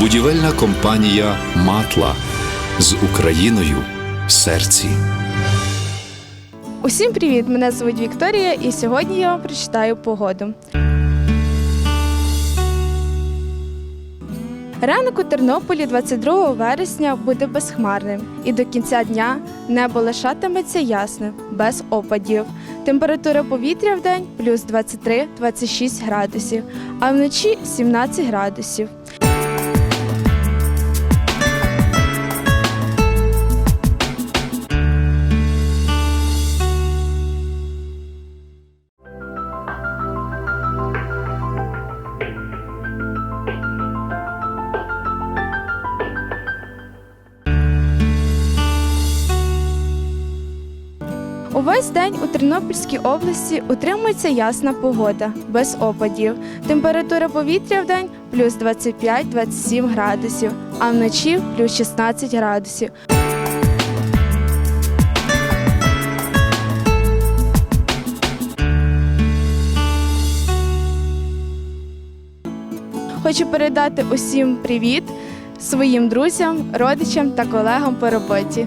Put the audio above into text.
Будівельна компанія Матла з Україною в серці. Усім привіт! Мене звуть Вікторія, і сьогодні я вам прочитаю погоду. Ранок у Тернополі 22 вересня буде безхмарним, і до кінця дня небо лишатиметься ясним, без опадів. Температура повітря в день плюс 23-26 градусів, а вночі 17 градусів. Увесь день у Тернопільській області утримується ясна погода, без опадів. Температура повітря в день плюс 25-27 градусів, а вночі плюс 16 градусів. Хочу передати усім привіт своїм друзям, родичам та колегам по роботі.